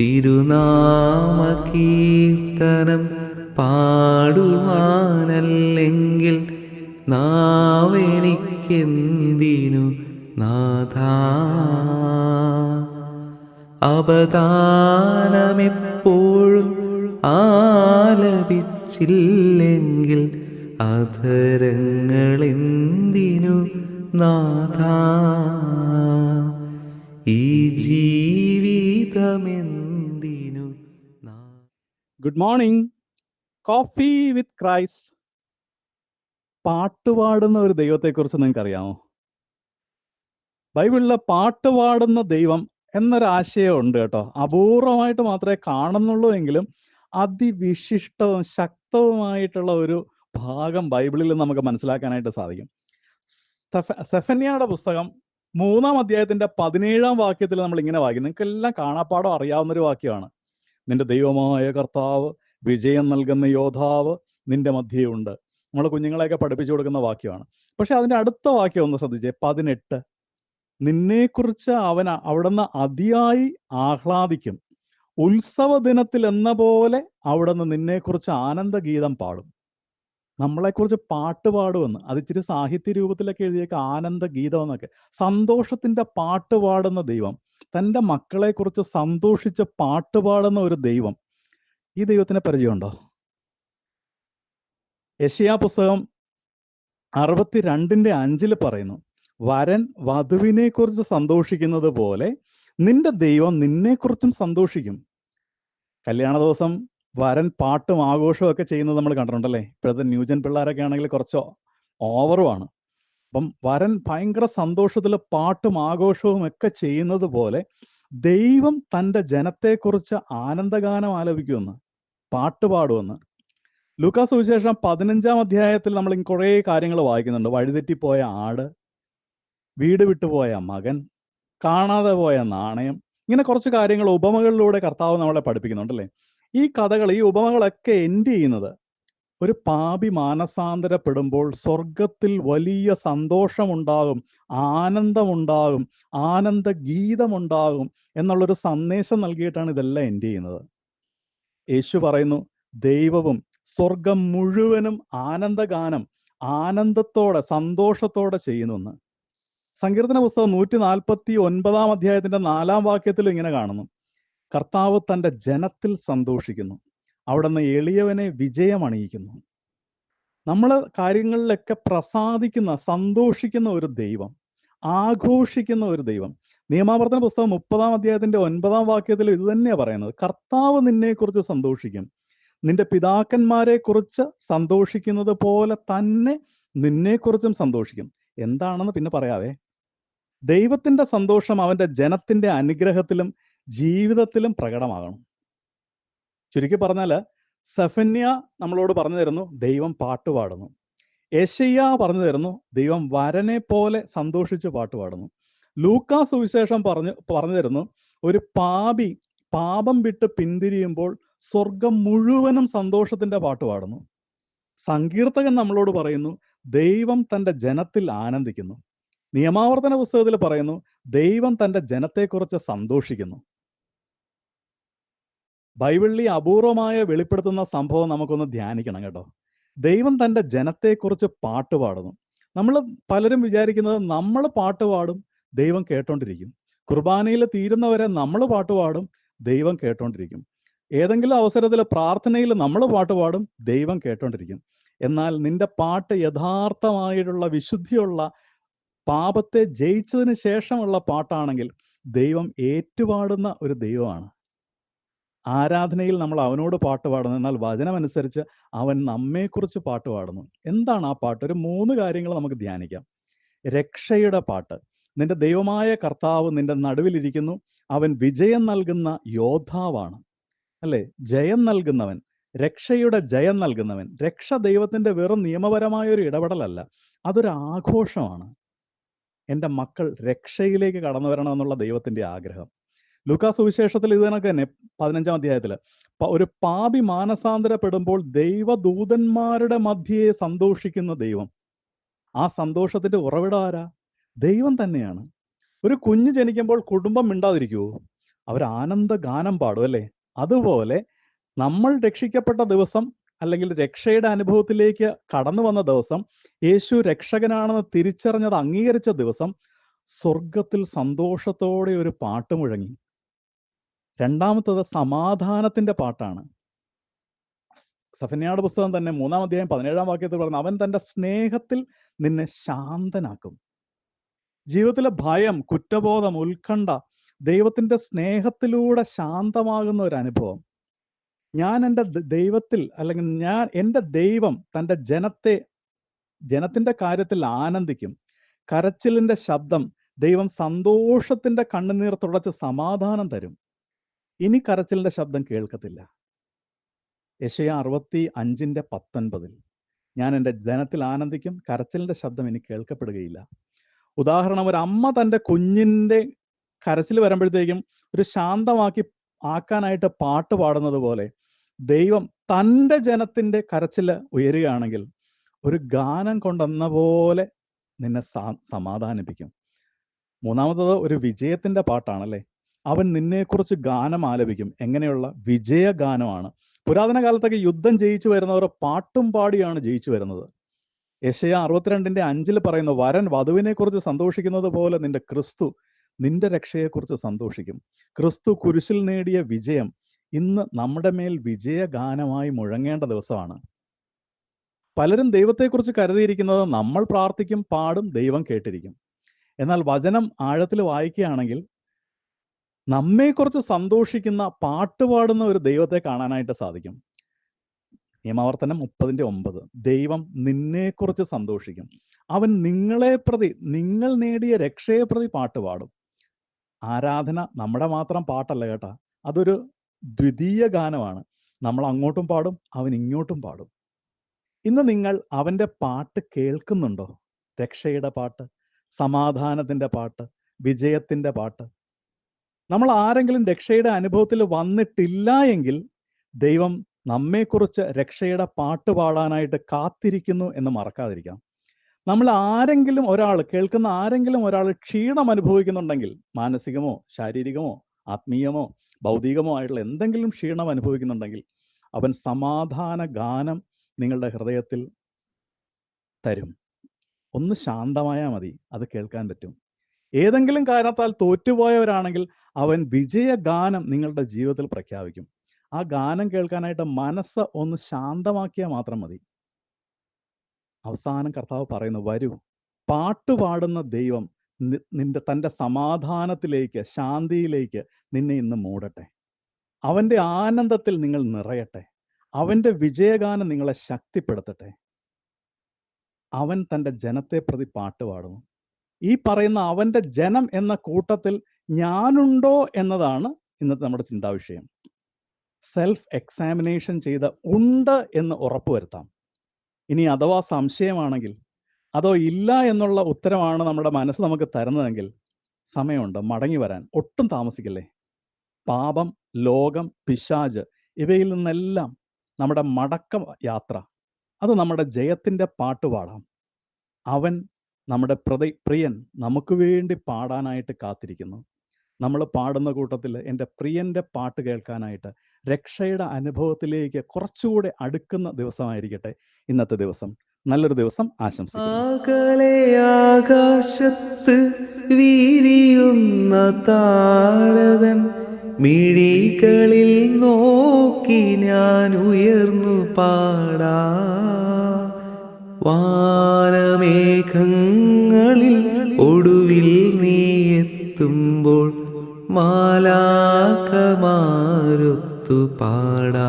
തിരുനാമകീർത്തനം പാടുവാനല്ലെങ്കിൽ നാവെനിക്കെന്തിനു നാഥ? അപദാനമെപ്പോഴും ആലപിച്ചില്ലെങ്കിൽ അധരങ്ങളെന്തിനു നാഥ? Good morning coffee with Christ പാട്ടുപാടുന്ന ഒരു ദൈവത്തെക്കുറിച്ച് നിങ്ങൾക്ക് അറിയാമോ ബൈബിളിലെ പാട്ടുപാടുന്ന ദൈവം എന്നൊരു ആശയം ഉണ്ട് കേട്ടോ. അപൂർവമായിട്ട് മാത്രമേ കാണുന്നുള്ളൂ എങ്കിലും അതിവിശിഷ്ടവും ശക്തവുമായിട്ടുള്ള ഒരു ഭാഗം ബൈബിളിൽ നമുക്ക് മനസ്സിലാക്കാനായിട്ട് സാധിക്കും. സെഫ- സെഫന്യയുടെ പുസ്തകം മൂന്നാം അധ്യായത്തിന്റെ പതിനേഴാം വാക്യത്തിൽ നമ്മൾ ഇങ്ങനെ വായിക്കും. നിങ്ങൾക്ക് എല്ലാം കാണാപ്പാടം അറിയാവുന്ന ഒരു വാക്യമാണ്. നിന്റെ ദൈവമായ കർത്താവ് വിജയം നൽകുന്ന യോദ്ധാവ് നിന്റെ മധ്യേ ഉണ്ട്. നമ്മൾ കുഞ്ഞുങ്ങളെയൊക്കെ പഠിപ്പിച്ചു കൊടുക്കുന്ന വാക്യമാണ്. പക്ഷെ അതിന്റെ അടുത്ത വാക്യം ഒന്ന് ശ്രദ്ധിച്ചേ. പതിനെട്ട്. നിന്നെക്കുറിച്ച് അവൻ അവിടുന്ന് അതിയായി ആഹ്ലാദിക്കും. ഉത്സവ ദിനത്തിൽ എന്ന പോലെ അവിടുന്ന് നിന്നെക്കുറിച്ച് ആനന്ദഗീതം പാടും. നമ്മളെക്കുറിച്ച് പാട്ട് പാടുമെന്ന്. അത് ഇച്ചിരി സാഹിത്യ രൂപത്തിലൊക്കെ എഴുതിയേക്ക് ആനന്ദഗീതം എന്നൊക്കെ. സന്തോഷത്തിന്റെ പാട്ട് പാടുന്ന ദൈവം. തന്റെ മക്കളെ കുറിച്ച് സന്തോഷിച്ച് പാട്ടുപാടുന്ന ഒരു ദൈവം ഈ ദൈവത്തിന് പരിചയമുണ്ടോ? യശയാ പുസ്തകം അറുപത്തിരണ്ടിന്റെ അഞ്ചിൽ പറയുന്നു വരൻ വധുവിനെ കുറിച്ച് സന്തോഷിക്കുന്നത് പോലെ നിന്റെ ദൈവം നിന്നെക്കുറിച്ചും സന്തോഷിക്കും. കല്യാണ ദിവസം വരൻ പാട്ടും ആഘോഷവും ഒക്കെ ചെയ്യുന്നത് നമ്മൾ കണ്ടിട്ടുണ്ടല്ലേ? ഇപ്പോഴത്തെ ന്യൂജൻ പിള്ളേരൊക്കെ ആണെങ്കിൽ കുറച്ച് ഓവറുമാണ് അപ്പം വരൻ ഭയങ്കര സന്തോഷത്തിൽ പാട്ടും ആഘോഷവും ഒക്കെ ചെയ്യുന്നത് പോലെ ദൈവം തന്റെ ജനത്തെക്കുറിച്ച് ആനന്ദഗാനം ആലപിക്കുമെന്ന് പാട്ട് പാടുമെന്ന്. ലൂക്കാസ് സുവിശേഷം പതിനഞ്ചാം അധ്യായത്തിൽ നമ്മൾ കുറേ കാര്യങ്ങൾ വായിക്കുന്നുണ്ട്. വഴിതെറ്റിപ്പോയ ആട് വീട് വിട്ടുപോയ മകൻ കാണാതെ പോയ നാണയം ഇങ്ങനെ കുറച്ച് കാര്യങ്ങൾ ഉപമകളിലൂടെ കർത്താവ് നമ്മളെ പഠിപ്പിക്കുന്നുണ്ടല്ലേ ഈ കഥകൾ ഈ ഉപമകളൊക്കെ എൻഡ് ചെയ്യുന്നത് ഒരു പാപി മാനസാന്തരപ്പെടുമ്പോൾ സ്വർഗത്തിൽ വലിയ സന്തോഷമുണ്ടാകും ആനന്ദമുണ്ടാകും ആനന്ദ ഗീതമുണ്ടാകും എന്നുള്ളൊരു സന്ദേശം നൽകിയിട്ടാണ് ഇതെല്ലാം എൻഡ് ചെയ്യുന്നത്. യേശു പറയുന്നു ദൈവവും സ്വർഗം മുഴുവനും ആനന്ദഗാനം ആനന്ദത്തോടെ സന്തോഷത്തോടെ ചെയ്യുന്നു സങ്കീർത്തന പുസ്തകം നൂറ്റി നാൽപ്പത്തി ഒൻപതാം അധ്യായത്തിന്റെ നാലാം വാക്യത്തിൽ ഇങ്ങനെ കാണുന്നു കർത്താവ് തന്റെ ജനത്തിൽ സന്തോഷിക്കുന്നു. അവിടുന്ന് എളിയവനെ വിജയമണിയിക്കുന്നു. നമ്മൾ കാര്യങ്ങളിലൊക്കെ പ്രസാദിക്കുന്ന സന്തോഷിക്കുന്ന ഒരു ദൈവം ആഘോഷിക്കുന്ന ഒരു ദൈവം. നിയമാവർത്തന പുസ്തകം മുപ്പതാം അധ്യായത്തിന്റെ ഒൻപതാം വാക്യത്തിൽ ഇത് തന്നെയാ പറയുന്നത്. കർത്താവ് നിന്നെക്കുറിച്ച് സന്തോഷിക്കും. നിന്റെ പിതാക്കന്മാരെ കുറിച്ച് സന്തോഷിക്കുന്നത് പോലെ തന്നെ നിന്നെക്കുറിച്ചും സന്തോഷിക്കും. എന്താണെന്ന് പിന്നെ പറയാവേ? ദൈവത്തിന്റെ സന്തോഷം അവന്റെ ജനത്തിന്റെ അനുഗ്രഹത്തിലും ജീവിതത്തിലും പ്രകടമാകണം. ചുരുക്കി പറഞ്ഞാൽ സഫന്യ നമ്മളോട് പറഞ്ഞു തരുന്നു ദൈവം പാട്ട് പാടുന്നു. യശയ്യ പറഞ്ഞു തരുന്നു ദൈവം വരനെ പോലെ സന്തോഷിച്ച് പാട്ട് പാടുന്നു. ലൂക്കാ സുവിശേഷം പറഞ്ഞു പറഞ്ഞു തരുന്നു ഒരു പാപി പാപം വിട്ട് പിന്തിരിയുമ്പോൾ സ്വർഗം മുഴുവനും സന്തോഷത്തിന്റെ പാട്ട് പാടുന്നു. സങ്കീർത്തകൻ നമ്മളോട് പറയുന്നു ദൈവം തന്റെ ജനത്തിൽ ആനന്ദിക്കുന്നു. നിയമാവർത്തന പുസ്തകത്തിൽ പറയുന്നു ദൈവം തന്റെ ജനത്തെക്കുറിച്ച് സന്തോഷിക്കുന്നു. ബൈബിളിൽ അപൂർവമായ വെളിപ്പെടുത്തുന്ന സംഭവം നമുക്കൊന്ന് ധ്യാനിക്കണം കേട്ടോ. ദൈവം തന്റെ ജനത്തെക്കുറിച്ച് പാട്ട് പാടുന്നു. നമ്മൾ പലരും വിചാരിക്കുന്നത് നമ്മൾ പാട്ട് പാടും ദൈവം കേട്ടോണ്ടിരിക്കും. കുർബാനയിൽ തീരുന്നവരെ നമ്മൾ പാട്ട് പാടും ദൈവം കേട്ടോണ്ടിരിക്കും. ഏതെങ്കിലും അവസരത്തിൽ പ്രാർത്ഥനയിൽ നമ്മൾ പാട്ട് പാടും ദൈവം കേട്ടോണ്ടിരിക്കും. എന്നാൽ നിന്റെ പാട്ട് യഥാർത്ഥമായിട്ടുള്ള വിശുദ്ധിയുള്ള പാപത്തെ ജയിച്ചതിന് ശേഷമുള്ള പാട്ടാണെങ്കിൽ ദൈവം ഏറ്റുപാടുന്ന ഒരു ദൈവമാണ്. ആരാധനയിൽ നമ്മൾ അവനോട് പാട്ട് പാടുന്നു. എന്നാൽ വചനമനുസരിച്ച് അവൻ നമ്മെക്കുറിച്ച് പാട്ട് പാടുന്നു. എന്താണ് ആ പാട്ട്? ഒരു മൂന്ന് കാര്യങ്ങൾ നമുക്ക് ധ്യാനിക്കാം. രക്ഷയുടെ പാട്ട്. നിന്റെ ദൈവമായ കർത്താവ് നിന്റെ നടുവിലിരിക്കുന്നു. അവൻ വിജയം നൽകുന്ന യോദ്ധാവാണ്. അല്ലെ? ജയം നൽകുന്നവൻ. രക്ഷയുടെ ജയം നൽകുന്നവൻ. രക്ഷ ദൈവത്തിന്റെ വെറും നിയമപരമായ ഒരു ഇടപെടലല്ല. അതൊരു ആഘോഷമാണ്. എന്റെ മക്കൾ രക്ഷയിലേക്ക് കടന്നു വരണമെന്നുള്ള ദൈവത്തിന്റെ ആഗ്രഹം. ലുക്കാ സുവിശേഷത്തിൽ ഇത് കണക്ക് തന്നെ പതിനഞ്ചാം അധ്യായത്തിൽ ഒരു പാപി മാനസാന്തരപ്പെടുമ്പോൾ ദൈവദൂതന്മാരുടെ മധ്യയെ സന്തോഷിക്കുന്ന ദൈവം. ആ സന്തോഷത്തിന്റെ ഉറവിടം ആരാ? ദൈവം തന്നെയാണ്. ഒരു കുഞ്ഞ് ജനിക്കുമ്പോൾ കുടുംബം മിണ്ടാതിരിക്കുവോ? അവർ ആനന്ദ ഗാനം പാടും അല്ലേ? അതുപോലെ നമ്മൾ രക്ഷിക്കപ്പെട്ട ദിവസം അല്ലെങ്കിൽ രക്ഷയുടെ അനുഭവത്തിലേക്ക് കടന്നു വന്ന ദിവസം യേശു രക്ഷകനാണെന്ന് തിരിച്ചറിഞ്ഞത് അംഗീകരിച്ച ദിവസം സ്വർഗത്തിൽ സന്തോഷത്തോടെ ഒരു പാട്ട് മുഴങ്ങി. രണ്ടാമത്തത് സമാധാനത്തിന്റെ പാട്ടാണ്. സഫന്യാട് പുസ്തകം തന്നെ മൂന്നാം അധ്യായം പതിനേഴാം വാക്യത്തിൽ പറഞ്ഞു അവൻ തന്റെ സ്നേഹത്തിൽ നിന്നെ ശാന്തനാക്കും. ജീവിതത്തിലെ ഭയം കുറ്റബോധം ഉത്കണ്ഠ ദൈവത്തിന്റെ സ്നേഹത്തിലൂടെ ശാന്തമാകുന്ന ഒരു അനുഭവം. ഞാൻ എന്റെ ദൈവത്തിൽ അല്ലെങ്കിൽ ഞാൻ എന്റെ ദൈവം തന്റെ ജനത്തെ ജനത്തിന്റെ കാര്യത്തിൽ ആനന്ദിക്കും. കരച്ചിലിന്റെ ശബ്ദം ദൈവം സന്തോഷത്തിന്റെ കണ്ണുനീർ തുടച്ച് സമാധാനം തരും. ഇനി കരച്ചിലിന്റെ ശബ്ദം കേൾക്കത്തില്ല. യശയ അറുപത്തി അഞ്ചിന്റെ പത്തൊൻപതിൽ ഞാൻ എന്റെ ജനത്തിൽ ആനന്ദിക്കും കരച്ചിലിന്റെ ശബ്ദം ഇനി കേൾക്കപ്പെടുകയില്ല. ഉദാഹരണം ഒരു അമ്മ തന്റെ കുഞ്ഞിന്റെ കരച്ചിൽ വരുമ്പോഴത്തേക്കും ഒരു ശാന്തമാക്കി ആക്കാനായിട്ട് പാട്ട് പാടുന്നത് പോലെ ദൈവം തന്റെ ജനത്തിന്റെ കരച്ചിൽ ഉയരുകയാണെങ്കിൽ ഒരു ഗാനം കൊണ്ടെന്ന പോലെ നിന്നെ സമാധാനിപ്പിക്കും. മൂന്നാമത്തത് ഒരു വിജയത്തിന്റെ പാട്ടാണല്ലേ? അവൻ നിന്നെക്കുറിച്ച് ഗാനം ആലപിക്കും. എങ്ങനെയുള്ള? വിജയഗാനമാണ്. പുരാതന കാലത്തൊക്കെ യുദ്ധം ജയിച്ചു വരുന്നവർ പാട്ടും പാടിയാണ് ജയിച്ചു വരുന്നത്. യശയ അറുപത്തിരണ്ടിന്റെ അഞ്ചിൽ പറയുന്നു വരൻ വധുവിനെ കുറിച്ച് സന്തോഷിക്കുന്നത് പോലെ നിന്റെ ക്രിസ്തു നിന്റെ രക്ഷയെക്കുറിച്ച് സന്തോഷിക്കും. ക്രിസ്തു കുരിശിൽ നേടിയ വിജയം ഇന്ന് നമ്മുടെ മേൽ വിജയഗാനമായി മുഴങ്ങേണ്ട ദിവസമാണ്. പലരും ദൈവത്തെക്കുറിച്ച് കരുതിയിരിക്കുന്നത് നമ്മൾ പ്രാർത്ഥിക്കും പാടും ദൈവം കേട്ടിരിക്കും. എന്നാൽ വചനം ആഴത്തിൽ വായിക്കുകയാണെങ്കിൽ നമ്മെക്കുറിച്ച് സന്തോഷിക്കുന്ന പാട്ട് പാടുന്ന ഒരു ദൈവത്തെ കാണാനായിട്ട് സാധിക്കും. നിയമാവർത്തനം മുപ്പതിന്റെ ഒമ്പത്. ദൈവം നിന്നെക്കുറിച്ച് സന്തോഷിക്കും. അവൻ നിങ്ങളെ പ്രതി നിങ്ങൾ നേടിയ രക്ഷയെ പ്രതി പാട്ട് പാടും. ആരാധന നമ്മുടെ മാത്രം പാട്ടല്ല കേട്ടാ. അതൊരു ദ്വിതീയ ഗാനമാണ്. നമ്മൾ അങ്ങോട്ടും പാടും അവൻ ഇങ്ങോട്ടും പാടും. ഇന്ന് നിങ്ങൾ അവന്റെ പാട്ട് കേൾക്കുന്നുണ്ടോ? രക്ഷയുടെ പാട്ട് സമാധാനത്തിന്റെ പാട്ട് വിജയത്തിന്റെ പാട്ട് നമ്മൾ ആരെങ്കിലും രക്ഷയുടെ അനുഭവത്തിൽ വന്നിട്ടില്ല എങ്കിൽ ദൈവം നമ്മെക്കുറിച്ച് രക്ഷയുടെ പാട്ട് പാടാനായിട്ട് കാത്തിരിക്കുന്നു എന്ന് മറക്കാതിരിക്കാം നമ്മൾ ആരെങ്കിലും ഒരാൾ കേൾക്കുന്ന ആരെങ്കിലും ഒരാൾ ക്ഷീണം അനുഭവിക്കുന്നുണ്ടെങ്കിൽ മാനസികമോ ശാരീരികമോ ആത്മീയമോ ഭൗതികമോ ആയിട്ടുള്ള എന്തെങ്കിലും ക്ഷീണം അനുഭവിക്കുന്നുണ്ടെങ്കിൽ അവൻ സമാധാന ഗാനം നിങ്ങളുടെ ഹൃദയത്തിൽ തരും. ഒന്ന് ശാന്തമായാൽ മതി അത് കേൾക്കാൻ പറ്റും. ഏതെങ്കിലും കാരണത്താൽ തോറ്റുപോയവരാണെങ്കിൽ അവൻ വിജയഗാനം നിങ്ങളുടെ ജീവിതത്തിൽ പ്രഖ്യാപിക്കും. ആ ഗാനം കേൾക്കാനായിട്ട് മനസ്സ് ഒന്ന് ശാന്തമാക്കിയാൽ മാത്രം മതി. അവസാനം കർത്താവ് പറയുന്നു വരൂ പാട്ടുപാടുന്ന ദൈവം നിന്റെ തന്റെ സമാധാനത്തിലേക്ക് ശാന്തിയിലേക്ക് നിന്നെ ഇന്ന് മൂടട്ടെ. അവന്റെ ആനന്ദത്തിൽ നിങ്ങൾ നിറയട്ടെ. അവന്റെ വിജയഗാനം നിങ്ങളെ ശക്തിപ്പെടുത്തട്ടെ. അവൻ തന്റെ ജനത്തെ പ്രതി പാട്ട് പാടുന്നു. ഈ പറയുന്ന അവന്റെ ജനം എന്ന കൂട്ടത്തിൽ ഞാനുണ്ടോ എന്നതാണ് ഇന്നത്തെ നമ്മുടെ ചിന്താവിഷയം. സെൽഫ് എക്സാമിനേഷൻ ചെയ്ത ഉണ്ട് എന്ന് ഉറപ്പുവരുത്താം ഇനി അഥവാ സംശയമാണെങ്കിൽ അതോ ഇല്ല എന്നുള്ള ഉത്തരമാണ് നമ്മുടെ മനസ്സ് നമുക്ക് തരുന്നതെങ്കിൽ സമയമുണ്ട് മടങ്ങി വരാൻ. ഒട്ടും താമസിക്കല്ലേ? പാപം ലോകം പിശാജ് ഇവയിൽ നിന്നെല്ലാം നമ്മുടെ മടക്ക യാത്ര. അത് നമ്മുടെ ജയത്തിന്റെ പാട്ടുപാടാം അവൻ നമ്മുടെ പ്രതി പ്രിയൻ നമുക്ക് വേണ്ടി പാടാനായിട്ട് കാത്തിരിക്കുന്നു. നമ്മൾ പാടുന്ന കൂട്ടത്തിൽ എന്റെ പ്രിയന്റെ പാട്ട് കേൾക്കാനായിട്ട് രക്ഷയുടെ അനുഭവത്തിലേക്ക് കുറച്ചുകൂടെ അടുക്കുന്ന ദിവസമായിരിക്കട്ടെ ഇന്നത്തെ ദിവസം. നല്ലൊരു ദിവസം ആകാശത്ത് വീരിയുന്ന താരതൻ മിഴികളിൽ നോക്കി ഞാൻ ഉയർന്നു പാടാ. വാനമേഘങ്ങളിൽ ഒടുവിൽ നീ എത്തുമ്പോൾ മാലാകമാരുത്തു പാടാ.